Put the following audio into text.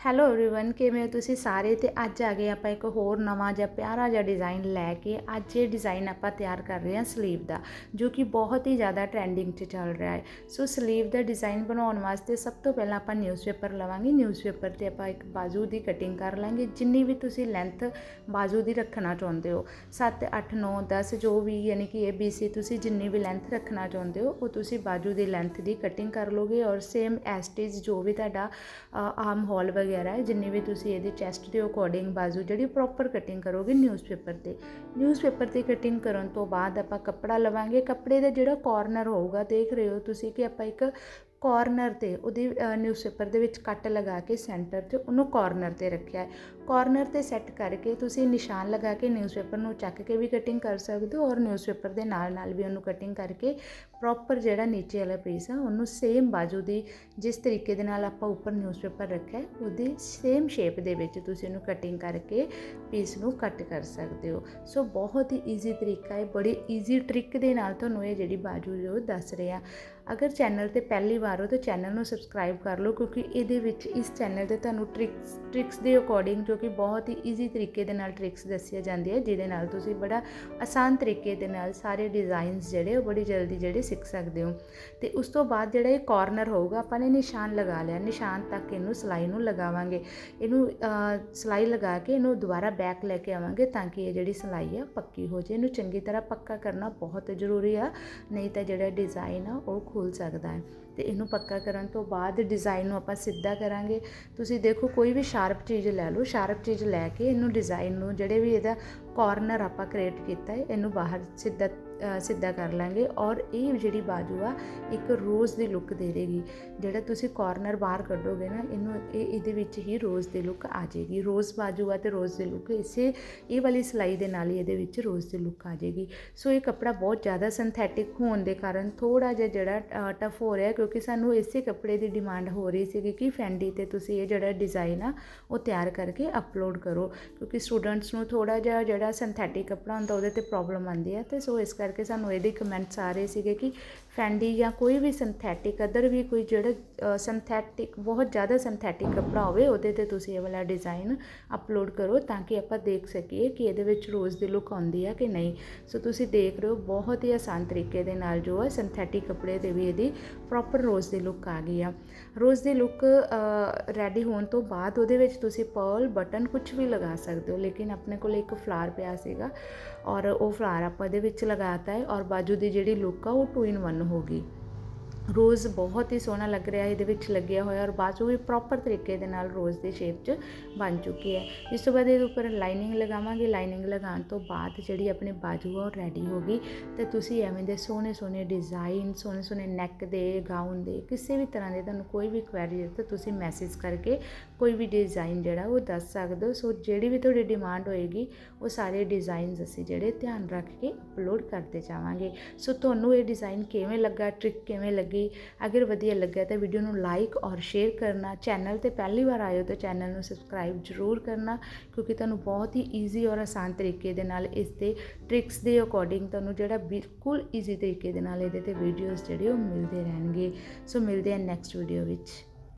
Hello everyone ਕਿਵੇਂ ਹੋ ਤੁਸੀਂ ਸਾਰੇ ਤੇ ਅੱਜ ਆ ਗਏ ਆਪਾਂ ਇੱਕ ਹੋਰ ਨਵਾਂ ਜਿਹਾ ਪਿਆਰਾ ਜਿਹਾ ਡਿਜ਼ਾਈਨ ਲੈ ਕੇ ਅੱਜ ਇਹ ਡਿਜ਼ਾਈਨ ਆਪਾਂ ਤਿਆਰ ਕਰ ਰਹੇ ਹਾਂ ਸਲੀਵ ਦਾ ਜੋ ਕਿ ਬਹੁਤ ਹੀ ਜ਼ਿਆਦਾ ਟ੍ਰੈਂਡਿੰਗ 'ਚ ਚੱਲ ਰਿਹਾ ਹੈ ਸੋ ਸਲੀਵ ਦਾ ਡਿਜ਼ਾਈਨ ਬਣਾਉਣ ਵਾਸਤੇ ਸਭ ਤੋਂ ਪਹਿਲਾਂ ਆਪਾਂ ਨਿਊਜ਼ਪੇਪਰ ਲਵਾਂਗੇ ਨਿਊਜ਼ਪੇਪਰ ਤੇ ਆਪਾਂ ਇੱਕ ਬਾਜ਼ੂ ਦੀ ਕਟਿੰਗ ਕਰ ਲਾਂਗੇ ਜਿੰਨੀ ਵੀ ਤੁਸੀਂ ਲੈਂਥ ਬਾਜ਼ੂ ਦੀ ਰੱਖਣਾ ਚਾਹੁੰਦੇ ਹੋ 7 8 9 10 ਜੋ ਵੀ ਯਾਨੀ ਕਿ ਇਹ BC ਤੁਸੀਂ ਜਿੰਨੀ ਵੀ ਲੈਂਥ ਰੱਖਣਾ ਚਾਹੁੰਦੇ ਹੋ ਉਹ ਤੁਸੀਂ ਬਾਜ਼ੂ ਦੀ ਲੈਂਥ ਦੀ ਕਟਿੰਗ ਕਰ ਲੋਗੇ ਔਰ ਸੇਮ ਐਸਟੀਜ਼ ਜੋ ਵੀ ਤੁਹਾਡਾ ਆਰਮ ਹੋਲ ਵਗੈਰਾ ਹੈ, ਜਿੰਨੀ ਵੀ ਤੁਸੀਂ ਇਹਦੇ ਚੈਸਟ ਦੇ ਅਕੋਰਡਿੰਗ ਬਾਜ਼ੂ ਜਿਹੜੀ ਪ੍ਰੋਪਰ ਕਟਿੰਗ ਕਰੋਗੇ ਨਿਊਜ਼ਪੇਪਰ ਤੇ। ਨਿਊਜ਼ਪੇਪਰ ਤੇ ਕਟਿੰਗ ਕਰਨ ਤੋਂ ਬਾਅਦ ਆਪਾਂ ਕੱਪੜਾ ਲਵਾਂਗੇ। ਕੱਪੜੇ ਦਾ ਜਿਹੜਾ ਕਾਰਨਰ ਹੋਊਗਾ, ਦੇਖ ਰਹੇ ਹੋ ਤੁਸੀਂ ਕਿ ਆਪਾਂ ਇੱਕ ਕਾਰਨਰ ਤੇ ਉਹਦੀ ਨਿਊਜ਼ਪੇਪਰ ਦੇ ਵਿੱਚ ਕੱਟ ਲਗਾ ਕੇ ਸੈਂਟਰ 'ਤੇ ਉਹਨੂੰ ਕਾਰਨਰ ਤੇ ਰੱਖਿਆ ਹੈ। ਕਾਰਨਰ ਤੇ ਸੈੱਟ ਕਰਕੇ ਤੁਸੀਂ ਨਿਸ਼ਾਨ ਲਗਾ ਕੇ ਨਿਊਜ਼ਪੇਪਰ ਨੂੰ ਚੱਕ ਕੇ ਵੀ ਕਟਿੰਗ ਕਰ ਸਕਦੇ ਹੋ ਔਰ ਨਿਊਜ਼ਪੇਪਰ ਦੇ ਨਾਲ ਨਾਲ ਵੀ ਉਹਨੂੰ ਕਟਿੰਗ ਕਰਕੇ ਪ੍ਰੋਪਰ ਜਿਹੜਾ ਨੀਚੇ ਵਾਲਾ ਪੀਸ ਆ ਉਹਨੂੰ ਸੇਮ ਬਾਜੂ ਦੀ ਜਿਸ ਤਰੀਕੇ ਦੇ ਨਾਲ ਆਪਾਂ ਉੱਪਰ ਨਿਊਜ਼ਪੇਪਰ ਰੱਖਿਆ ਹੈ, ਉਹਦੀ ਸੇਮ ਸ਼ੇਪ ਦੇ ਵਿੱਚ ਤੁਸੀਂ ਉਹਨੂੰ ਕਟਿੰਗ ਕਰਕੇ ਪੀਸ ਨੂੰ ਕੱਟ ਕਰ ਸਕਦੇ ਹੋ। ਸੋ ਬਹੁਤ ਹੀ ਈਜ਼ੀ ਤਰੀਕਾ ਹੈ ਬੜੀ ਈਜ਼ੀ ਟ੍ਰਿਕ ਦੇ ਨਾਲ ਤੁਹਾਨੂੰ ਇਹ ਜਿਹੜੀ ਬਾਜੂ ਜੋ ਦੱਸ ਰਹੇ। ਆ ਅਗਰ ਚੈਨਲ ਤੇ ਪਹਿਲੀ ਵਾਰ ਹੋ ਤਾਂ ਚੈਨਲ ਨੂੰ ਸਬਸਕ੍ਰਾਈਬ ਕਰ ਲਓ ਕਿਉਂਕਿ ਇਹਦੇ ਵਿੱਚ ਇਸ ਚੈਨਲ ਤੇ ਤੁਹਾਨੂੰ ਟ੍ਰਿਕਸ ਟ੍ਰਿਕਸ ਦੇ ਅਕੋਰਡਿੰਗ ਜੋ ਕਿ ਬਹੁਤ ਹੀ ਈਜ਼ੀ ਤਰੀਕੇ ਦੇ ਨਾਲ ਟ੍ਰਿਕਸ ਦੱਸੀਆਂ ਜਾਂਦੀਆਂ ਜਿਹਦੇ ਨਾਲ ਤੁਸੀਂ ਬੜਾ ਆਸਾਨ ਤਰੀਕੇ ਦੇ ਨਾਲ ਸਾਰੇ ਡਿਜ਼ਾਈਨਸ ਜਿਹੜੇ ਉਹ ਬੜੀ ਜਲਦੀ ਜਿਹੜੇ ਸਿੱਖ ਸਕਦੇ ਹੋ। ਤੇ ਉਸ ਤੋਂ ਬਾਅਦ ਜਿਹੜਾ ਇਹ ਕਾਰਨਰ ਹੋਊਗਾ ਆਪਾਂ ਨੇ ਨਿਸ਼ਾਨ ਲਗਾ ਲਿਆ। ਨਿਸ਼ਾਨ ਤੱਕ ਇਹਨੂੰ ਸਲਾਈ ਨੂੰ ਲਗਾਵਾਂਗੇ। ਇਹਨੂੰ ਅਹ, ਸਲਾਈ ਲਗਾ ਕੇ ਇਹਨੂੰ ਦੁਬਾਰਾ ਬੈਕ ਲੈ ਕੇ ਆਵਾਂਗੇ ਤਾਂ ਕਿ ਇਹ ਜਿਹੜੀ ਸਲਾਈ ਆ ਪੱਕੀ ਹੋ ਜਾਏ। ਇਹਨੂੰ ਚੰਗੀ ਤਰ੍ਹਾਂ ਪੱਕਾ ਕਰਨਾ ਬਹੁਤ ਜ਼ਰੂਰੀ ਆ ਨਹੀਂ ਤਾਂ ਜਿਹੜਾ ਡਿਜ਼ਾਈਨ ਆ ਉਹ ਖੁੱਲ ਸਕਦਾ ਹੈ। ਤੇ ਇਹਨੂੰ ਪੱਕਾ ਕਰਨ ਤੋਂ ਬਾਅਦ ਡਿਜ਼ਾਈਨ ਨੂੰ ਆਪਾਂ ਸਿੱਧਾ ਕਰਾਂਗੇ। ਤੁਸੀਂ ਦੇਖੋ ਕੋਈ ਵੀ ਸ਼ਾਰਪ ਚੀਜ਼ ਲੈ ਲਓ। ਸ਼ਾਰਪ ਚੀਜ਼ ਲੈ ਕੇ ਇਹਨੂੰ ਡਿਜ਼ਾਈਨ ਨੂੰ ਜਿਹੜੇ ਵੀ ਇਹਦਾ ਕਾਰਨਰ ਆਪਾਂ ਕ੍ਰੀਏਟ ਕੀਤਾ ਹੈ, ਇਹਨੂੰ ਬਾਹਰ ਸਿੱਧਾ ਸਿੱਧਾ ਕਰ ਲਾਂਗੇ ਔਰ ਇਹ ਜਿਹੜੀ ਬਾਜੂ ਆ, ਇੱਕ ਰੋਜ਼ ਦੀ ਲੁੱਕ ਦੇ ਦੇਗੀ। ਜਿਹੜਾ ਤੁਸੀਂ ਕਾਰਨਰ ਬਾਹਰ ਕੱਢੋਗੇ ਨਾ, ਇਹਨੂੰ, ਇਹ ਇਹਦੇ ਵਿੱਚ ਹੀ ਰੋਜ਼ ਦੀ ਲੁੱਕ ਆ ਜਾਏਗੀ। ਰੋਜ਼ ਬਾਜੂ ਆ ਤੇ ਰੋਜ਼ ਦੀ ਲੁੱਕ ਇਸੇ, ਇਹ ਵਾਲੀ ਸਲਾਈ ਦੇ ਨਾਲ ਹੀ ਇਹਦੇ ਵਿੱਚ ਰੋਜ਼ ਦੀ ਲੁੱਕ ਆ ਜਾਏਗੀ। ਸੋ ਇਹ ਕੱਪੜਾ ਬਹੁਤ ਜ਼ਿਆਦਾ ਸਿੰਥੈਟਿਕ ਹੋਣ ਦੇ ਕਾਰਨ ਥੋੜਾ ਜਿਹਾ ਜਿਹੜਾ ਟਫ ਹੋ ਰਿਹਾ ਕਿਉਂਕਿ ਸਾਨੂੰ ਇਸੇ ਕੱਪੜੇ ਦੀ ਡਿਮਾਂਡ ਹੋ ਰਹੀ ਸੀ ਕਿ ਫੈਂਡੀ ਤੇ ਤੁਸੀਂ ਇਹ ਜਿਹੜਾ ਡਿਜ਼ਾਈਨ ਆ, ਉਹ ਤਿਆਰ ਕਰਕੇ ਅਪਲੋਡ ਕਰੋ। ਕਿਉਂਕਿ ਸਟੂਡੈਂਟਸ ਨੂੰ ਥੋੜਾ ਜਿਹਾ ਜਿਹੜਾ ਸਿੰਥੈਟਿਕ ਕੱਪੜਾ ਹੁੰਦਾ ਉਹਦੇ ਤੇ ਪ੍ਰੋਬਲਮ ਆਉਂਦੀ ਹੈ ਅਤੇ ਸੋ ਇਸ ਕਰਕੇ ਸਾਨੂੰ ਇਹਦੇ ਕਮੈਂਟਸ ਆ ਰਹੇ ਸੀਗੇ ਕਿ ਫੈਂਡੀ ਜਾਂ ਕੋਈ ਵੀ ਸਿੰਥੈਟਿਕ ਅਦਰ ਵੀ ਕੋਈ ਜਿਹੜਾ ਸਿੰਥੈਟਿਕ ਬਹੁਤ ਜ਼ਿਆਦਾ ਸਿੰਥੈਟਿਕ ਕੱਪੜਾ ਹੋਵੇ, ਉਹਦੇ ਤੇ ਤੁਸੀਂ ਇਹ ਵਾਲਾ ਡਿਜ਼ਾਈਨ ਅਪਲੋਡ ਕਰੋ ਤਾਂ ਕਿ ਆਪਾਂ ਦੇਖ ਸਕੀਏ ਕਿ ਇਹਦੇ ਵਿੱਚ ਰੋਜ਼ ਦੀ ਲੁੱਕ ਆਉਂਦੀ ਆ ਕਿ ਨਹੀਂ। ਸੋ ਤੁਸੀਂ ਦੇਖ ਰਹੇ ਹੋ, ਬਹੁਤ ਹੀ ਆਸਾਨ ਤਰੀਕੇ ਦੇ ਨਾਲ ਜੋ ਹੈ ਸਿੰਥੈਟਿਕ ਕੱਪੜੇ ਤੇ ਵੀ ਇਹਦੀ ਪ੍ਰੋਪਰ ਰੋਜ਼ ਦੀ ਲੁੱਕ ਆ ਗਈ ਆ। ਰੋਜ਼ ਦੀ ਲੁੱਕ ਰੈਡੀ ਹੋਣ ਤੋਂ ਬਾਅਦ ਉਹਦੇ ਵਿੱਚ ਤੁਸੀਂ ਪਰਲ ਬਟਨ ਕੁਝ ਵੀ ਲਗਾ ਸਕਦੇ ਹੋ, ਲੇਕਿਨ ਆਪਣੇ ਕੋਲ ਇੱਕ ਫਲਾਰ ਪਿਆ ਸੀਗਾ ਔਰ ਉਹ ਫਲਾਰ ਆਪਾਂ ਇਹਦੇ ਵਿੱਚ ਲਗਾਤਾ ਹੈ ਔਰ ਬਾਜੂ ਦੀ ਜਿਹੜੀ ਲੁੱਕ ਆ ਉਹ 2 ਇਨ 1 ਹੋ ਗਈ। ਰੋਜ਼ ਬਹੁਤ ਹੀ ਸੋਹਣਾ ਲੱਗ ਰਿਹਾ, ਇਹਦੇ ਵਿੱਚ ਲੱਗਿਆ ਹੋਇਆ ਔਰ ਬਾਜੂ ਵੀ ਪ੍ਰੋਪਰ ਤਰੀਕੇ ਦੇ ਨਾਲ ਰੋਜ਼ ਦੀ ਸ਼ੇਪ 'ਚ ਬਣ ਚੁੱਕੀ ਹੈ। ਇਸ ਤੋਂ ਬਾਅਦ ਇਹਦੇ ਉੱਪਰ ਲਾਈਨਿੰਗ ਲਗਾਵਾਂਗੇ। ਲਾਈਨਿੰਗ ਲਗਾਉਣ ਤੋਂ ਬਾਅਦ ਜਿਹੜੀ ਆਪਣੇ ਬਾਜੂ ਆ ਉਹ ਰੈਡੀ ਹੋ ਗਈ। ਤੇ ਤੁਸੀਂ ਐਵੇਂ ਦੇ ਸੋਹਣੇ ਸੋਹਣੇ ਡਿਜ਼ਾਈਨ ਸੋਹਣੇ ਸੋਹਣੇ ਨੈਕ ਦੇ ਗਾਊਨ ਦੇ, ਕਿਸੇ ਵੀ ਤਰ੍ਹਾਂ ਦੇ ਤੁਹਾਨੂੰ ਕੋਈ ਵੀ ਕੁਐਰੀ ਹੈ ਤਾਂ ਤੁਸੀਂ ਮੈਸੇਜ ਕਰਕੇ ਕੋਈ ਵੀ ਡਿਜ਼ਾਈਨ ਜਿਹੜਾ ਉਹ ਦੱਸ ਸਕਦੇ ਹੋ। ਸੋ ਜਿਹੜੀ ਵੀ ਤੁਹਾਡੀ ਡਿਮਾਂਡ ਹੋਏਗੀ, ਉਹ ਸਾਰੇ ਡਿਜ਼ਾਈਨਸ ਅਸੀਂ ਜਿਹੜੇ ਧਿਆਨ ਰੱਖ ਕੇ ਅਪਲੋਡ ਕਰਦੇ ਜਾਵਾਂਗੇ। ਸੋ ਤੁਹਾਨੂੰ ਇਹ ਡਿਜ਼ਾਈਨ ਕਿਵੇਂ ਲੱਗਾ ਟ੍ਰਿਕ ਕਿਵੇਂ ਲੱਗੀ ਅਗਰ ਵਧੀਆ ਲੱਗਿਆ ਤਾਂ ਵੀਡੀਓ ਨੂੰ ਲਾਈਕ ਔਰ ਸ਼ੇਅਰ ਕਰਨਾ। ਚੈਨਲ ਤੇ ਪਹਿਲੀ ਵਾਰ ਆਇਓ ਤਾਂ ਚੈਨਲ ਨੂੰ ਸਬਸਕ੍ਰਾਈਬ ਜ਼ਰੂਰ ਕਰਨਾ, ਕਿਉਂਕਿ ਤੁਹਾਨੂੰ ਬਹੁਤ ਹੀ ਈਜ਼ੀ ਔਰ ਆਸਾਨ ਤਰੀਕੇ ਦੇ ਨਾਲ ਇਸ ਦੇ ਟ੍ਰਿਕਸ ਦੇ ਅਕੋਰਡਿੰਗ ਤੁਹਾਨੂੰ ਜਿਹੜਾ ਬਿਲਕੁਲ ਈਜ਼ੀ ਤਰੀਕੇ ਦੇ ਨਾਲ ਇਹਦੇ ਤੇ ਵੀਡੀਓਜ਼ ਜਿਹੜੇ ਉਹ ਮਿਲਦੇ ਰਹਿਣਗੇ। ਸੋ ਮਿਲਦੇ ਆ ਨੈਕਸਟ ਵੀਡੀਓ ਵਿੱਚ।